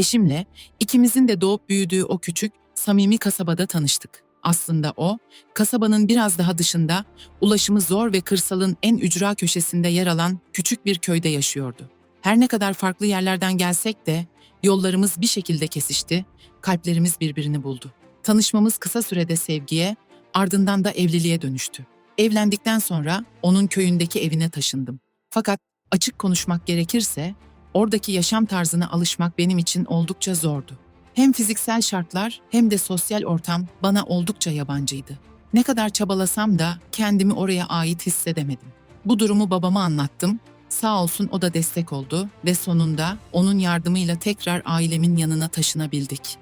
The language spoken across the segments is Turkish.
Eşimle ikimizin de doğup büyüdüğü o küçük, samimi kasabada tanıştık. Aslında o, kasabanın biraz daha dışında, ulaşımı zor ve kırsalın en ücra köşesinde yer alan küçük bir köyde yaşıyordu. Her ne kadar farklı yerlerden gelsek de yollarımız bir şekilde kesişti, kalplerimiz birbirini buldu. Tanışmamız kısa sürede sevgiye, ardından da evliliğe dönüştü. Evlendikten sonra onun köyündeki evine taşındım. Fakat açık konuşmak gerekirse Oradaki yaşam tarzına alışmak benim için oldukça zordu. Hem fiziksel şartlar hem de sosyal ortam bana oldukça yabancıydı. Ne kadar çabalasam da kendimi oraya ait hissedemedim. Bu durumu babama anlattım. Sağ olsun o da destek oldu ve sonunda onun yardımıyla tekrar ailemin yanına taşınabildik.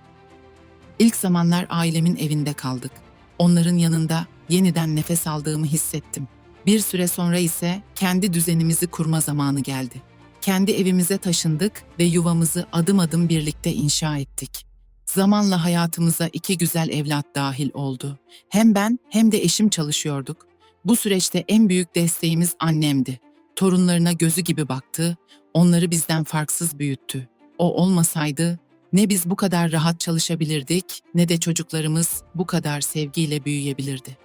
İlk zamanlar ailemin evinde kaldık. Onların yanında yeniden nefes aldığımı hissettim. Bir süre sonra ise kendi düzenimizi kurma zamanı geldi. Kendi evimize taşındık ve yuvamızı adım adım birlikte inşa ettik. Zamanla hayatımıza iki güzel evlat dahil oldu. Hem ben hem de eşim çalışıyorduk. Bu süreçte en büyük desteğimiz annemdi. Torunlarına gözü gibi baktı, onları bizden farksız büyüttü. O olmasaydı ne biz bu kadar rahat çalışabilirdik ne de çocuklarımız bu kadar sevgiyle büyüyebilirdi.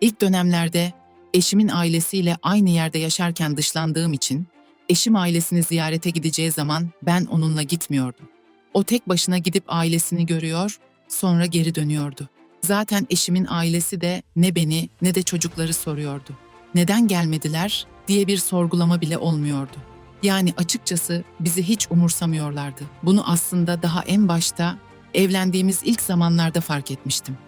İlk dönemlerde eşimin ailesiyle aynı yerde yaşarken dışlandığım için Eşim ailesini ziyarete gideceği zaman ben onunla gitmiyordum. O tek başına gidip ailesini görüyor, sonra geri dönüyordu. Zaten eşimin ailesi de ne beni ne de çocukları soruyordu. Neden gelmediler diye bir sorgulama bile olmuyordu. Yani açıkçası bizi hiç umursamıyorlardı. Bunu aslında daha en başta evlendiğimiz ilk zamanlarda fark etmiştim.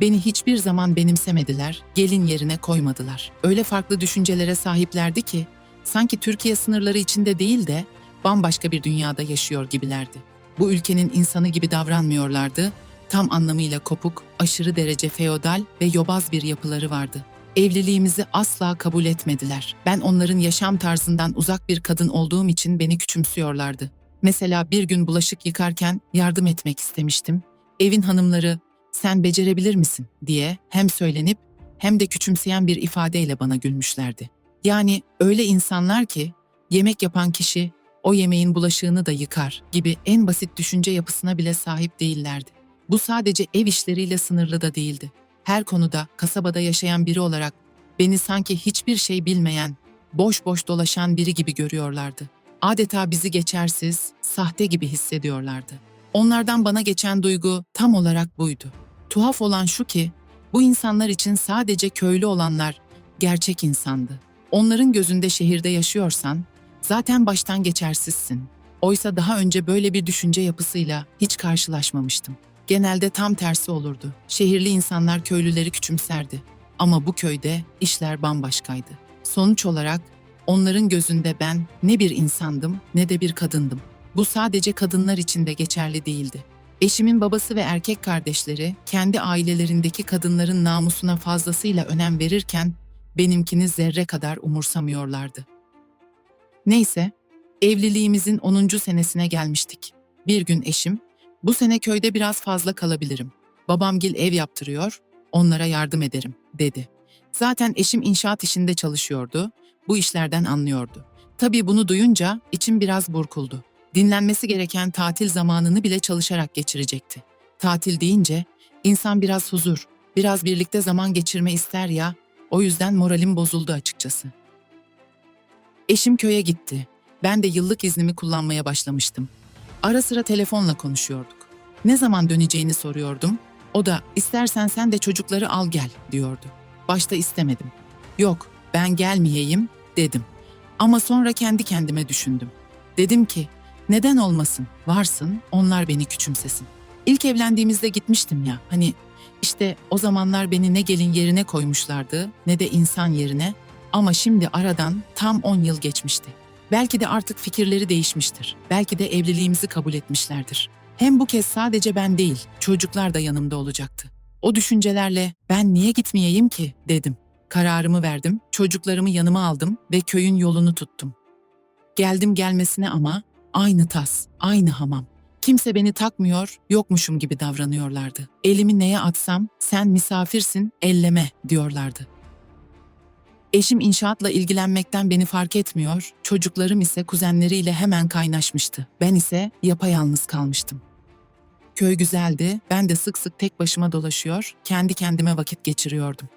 Beni hiçbir zaman benimsemediler, gelin yerine koymadılar. Öyle farklı düşüncelere sahiplerdi ki sanki Türkiye sınırları içinde değil de bambaşka bir dünyada yaşıyor gibilerdi. Bu ülkenin insanı gibi davranmıyorlardı, tam anlamıyla kopuk, aşırı derece feodal ve yobaz bir yapıları vardı. Evliliğimizi asla kabul etmediler. Ben onların yaşam tarzından uzak bir kadın olduğum için beni küçümsüyorlardı. Mesela bir gün bulaşık yıkarken yardım etmek istemiştim. Evin hanımları sen becerebilir misin diye hem söylenip hem de küçümseyen bir ifadeyle bana gülmüşlerdi. Yani öyle insanlar ki yemek yapan kişi o yemeğin bulaşığını da yıkar gibi en basit düşünce yapısına bile sahip değillerdi. Bu sadece ev işleriyle sınırlı da değildi. Her konuda kasabada yaşayan biri olarak beni sanki hiçbir şey bilmeyen, boş boş dolaşan biri gibi görüyorlardı. Adeta bizi geçersiz, sahte gibi hissediyorlardı. Onlardan bana geçen duygu tam olarak buydu. Tuhaf olan şu ki bu insanlar için sadece köylü olanlar gerçek insandı. Onların gözünde şehirde yaşıyorsan zaten baştan geçersizsin. Oysa daha önce böyle bir düşünce yapısıyla hiç karşılaşmamıştım. Genelde tam tersi olurdu. Şehirli insanlar köylüleri küçümserdi. Ama bu köyde işler bambaşkaydı. Sonuç olarak onların gözünde ben ne bir insandım ne de bir kadındım. Bu sadece kadınlar için de geçerli değildi. Eşimin babası ve erkek kardeşleri kendi ailelerindeki kadınların namusuna fazlasıyla önem verirken benimkini zerre kadar umursamıyorlardı. Neyse, evliliğimizin 10. senesine gelmiştik. Bir gün eşim, bu sene köyde biraz fazla kalabilirim. Babamgil ev yaptırıyor, onlara yardım ederim, dedi. Zaten eşim inşaat işinde çalışıyordu, bu işlerden anlıyordu. Tabii bunu duyunca içim biraz burkuldu. Dinlenmesi gereken tatil zamanını bile çalışarak geçirecekti. Tatil deyince insan biraz huzur, biraz birlikte zaman geçirme ister ya, o yüzden moralim bozuldu açıkçası. Eşim köye gitti. Ben de yıllık iznimi kullanmaya başlamıştım. Ara sıra telefonla konuşuyorduk. Ne zaman döneceğini soruyordum. O da istersen sen de çocukları al gel diyordu. Başta istemedim. Yok, ben gelmeyeyim dedim. Ama sonra kendi kendime düşündüm. Dedim ki neden olmasın? Varsın, onlar beni küçümsesin. İlk evlendiğimizde gitmiştim ya. Hani işte o zamanlar beni ne gelin yerine koymuşlardı ne de insan yerine ama şimdi aradan tam 10 yıl geçmişti. Belki de artık fikirleri değişmiştir. Belki de evliliğimizi kabul etmişlerdir. Hem bu kez sadece ben değil, çocuklar da yanımda olacaktı. O düşüncelerle ben niye gitmeyeyim ki dedim. Kararımı verdim, çocuklarımı yanıma aldım ve köyün yolunu tuttum. Geldim gelmesine ama aynı tas, aynı hamam. Kimse beni takmıyor, yokmuşum gibi davranıyorlardı. Elimi neye atsam sen misafirsin, elleme diyorlardı. Eşim inşaatla ilgilenmekten beni fark etmiyor, çocuklarım ise kuzenleriyle hemen kaynaşmıştı. Ben ise yapayalnız kalmıştım. Köy güzeldi, ben de sık sık tek başıma dolaşıyor, kendi kendime vakit geçiriyordum.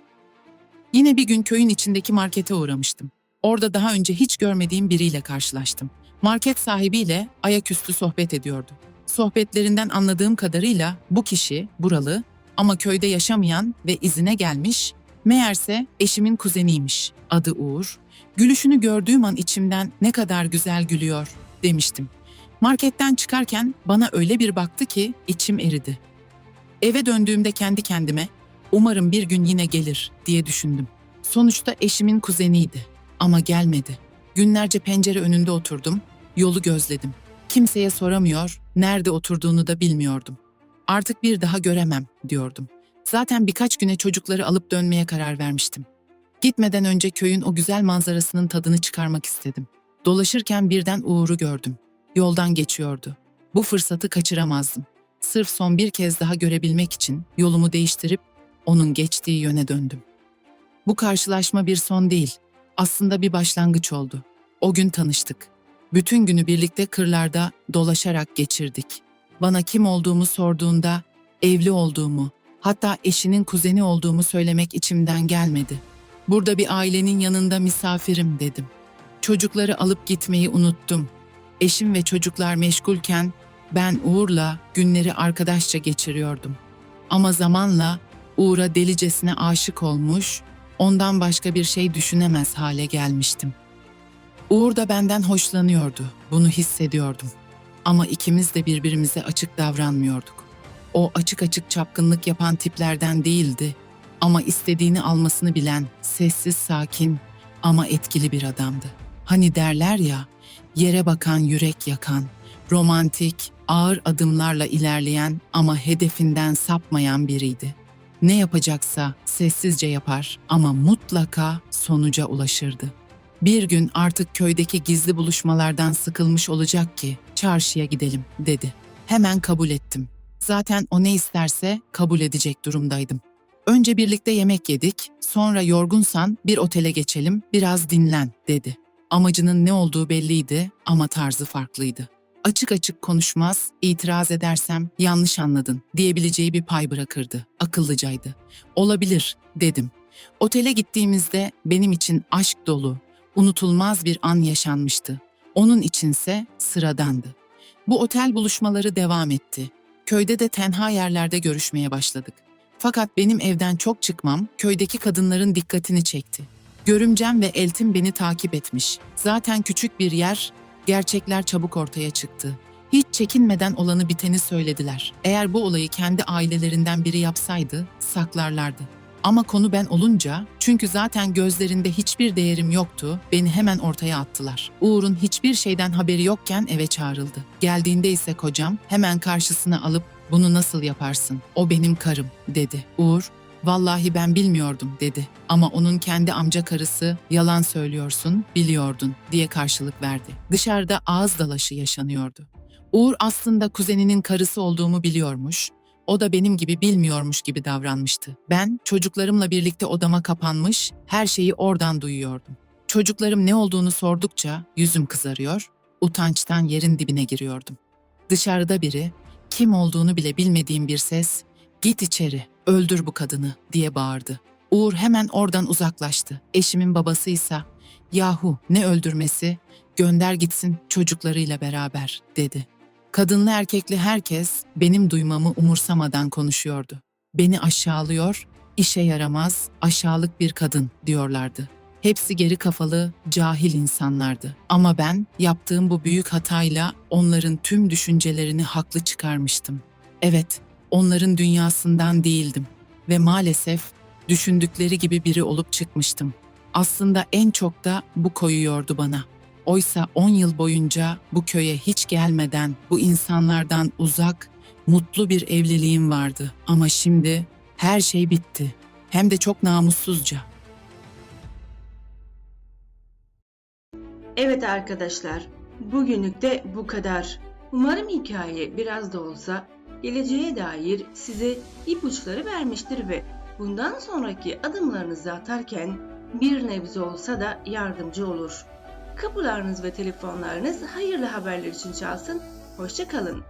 Yine bir gün köyün içindeki markete uğramıştım. Orada daha önce hiç görmediğim biriyle karşılaştım. Market sahibiyle ayaküstü sohbet ediyordu. Sohbetlerinden anladığım kadarıyla bu kişi buralı ama köyde yaşamayan ve izine gelmiş, meğerse eşimin kuzeniymiş. Adı Uğur. Gülüşünü gördüğüm an içimden ne kadar güzel gülüyor demiştim. Marketten çıkarken bana öyle bir baktı ki içim eridi. Eve döndüğümde kendi kendime umarım bir gün yine gelir diye düşündüm. Sonuçta eşimin kuzeniydi ama gelmedi. Günlerce pencere önünde oturdum, yolu gözledim. Kimseye soramıyor, nerede oturduğunu da bilmiyordum. Artık bir daha göremem diyordum. Zaten birkaç güne çocukları alıp dönmeye karar vermiştim. Gitmeden önce köyün o güzel manzarasının tadını çıkarmak istedim. Dolaşırken birden Uğur'u gördüm. Yoldan geçiyordu. Bu fırsatı kaçıramazdım. Sırf son bir kez daha görebilmek için yolumu değiştirip onun geçtiği yöne döndüm. Bu karşılaşma bir son değil, aslında bir başlangıç oldu. O gün tanıştık. Bütün günü birlikte kırlarda dolaşarak geçirdik. Bana kim olduğumu sorduğunda evli olduğumu, hatta eşinin kuzeni olduğumu söylemek içimden gelmedi. Burada bir ailenin yanında misafirim dedim. Çocukları alıp gitmeyi unuttum. Eşim ve çocuklar meşgulken ben Uğur'la günleri arkadaşça geçiriyordum. Ama zamanla Uğur'a delicesine aşık olmuş, ondan başka bir şey düşünemez hale gelmiştim. Uğur da benden hoşlanıyordu, bunu hissediyordum. Ama ikimiz de birbirimize açık davranmıyorduk. O açık açık çapkınlık yapan tiplerden değildi ama istediğini almasını bilen, sessiz sakin ama etkili bir adamdı. Hani derler ya, yere bakan yürek yakan, romantik, ağır adımlarla ilerleyen ama hedefinden sapmayan biriydi. Ne yapacaksa sessizce yapar ama mutlaka sonuca ulaşırdı. Bir gün artık köydeki gizli buluşmalardan sıkılmış olacak ki çarşıya gidelim dedi. Hemen kabul ettim. Zaten o ne isterse kabul edecek durumdaydım. Önce birlikte yemek yedik, sonra yorgunsan bir otele geçelim, biraz dinlen dedi. Amacının ne olduğu belliydi ama tarzı farklıydı. Açık açık konuşmaz, itiraz edersem yanlış anladın diyebileceği bir pay bırakırdı. Akıllıcaydı. Olabilir dedim. Otele gittiğimizde benim için aşk dolu, unutulmaz bir an yaşanmıştı. Onun içinse sıradandı. Bu otel buluşmaları devam etti. Köyde de tenha yerlerde görüşmeye başladık. Fakat benim evden çok çıkmam köydeki kadınların dikkatini çekti. Görümcem ve eltim beni takip etmiş. Zaten küçük bir yer, gerçekler çabuk ortaya çıktı. Hiç çekinmeden olanı biteni söylediler. Eğer bu olayı kendi ailelerinden biri yapsaydı saklarlardı. Ama konu ben olunca, çünkü zaten gözlerinde hiçbir değerim yoktu, beni hemen ortaya attılar. Uğur'un hiçbir şeyden haberi yokken eve çağrıldı. Geldiğinde ise kocam hemen karşısına alıp bunu nasıl yaparsın? O benim karım dedi. Uğur, vallahi ben bilmiyordum dedi. Ama onun kendi amca karısı yalan söylüyorsun, biliyordun diye karşılık verdi. Dışarıda ağız dalaşı yaşanıyordu. Uğur aslında kuzeninin karısı olduğumu biliyormuş. O da benim gibi bilmiyormuş gibi davranmıştı. Ben çocuklarımla birlikte odama kapanmış, her şeyi oradan duyuyordum. Çocuklarım ne olduğunu sordukça yüzüm kızarıyor, utançtan yerin dibine giriyordum. Dışarıda biri, kim olduğunu bile bilmediğim bir ses, "Git içeri, öldür bu kadını." diye bağırdı. Uğur hemen oradan uzaklaştı. Eşimin babasıysa, "Yahu ne öldürmesi? Gönder gitsin çocuklarıyla beraber." dedi. Kadınlı erkekli herkes benim duymamı umursamadan konuşuyordu. Beni aşağılıyor, işe yaramaz, aşağılık bir kadın diyorlardı. Hepsi geri kafalı, cahil insanlardı. Ama ben yaptığım bu büyük hatayla onların tüm düşüncelerini haklı çıkarmıştım. Evet, onların dünyasından değildim ve maalesef düşündükleri gibi biri olup çıkmıştım. Aslında en çok da bu koyuyordu bana. Oysa 10 yıl boyunca bu köye hiç gelmeden, bu insanlardan uzak, mutlu bir evliliğim vardı. Ama şimdi her şey bitti. Hem de çok namussuzca. Evet arkadaşlar, bugünlük de bu kadar. Umarım hikaye biraz da olsa geleceğe dair size ipuçları vermiştir ve bundan sonraki adımlarınızı atarken bir nebze olsa da yardımcı olur. Kapılarınız ve telefonlarınız hayırlı haberler için çalsın. Hoşçakalın.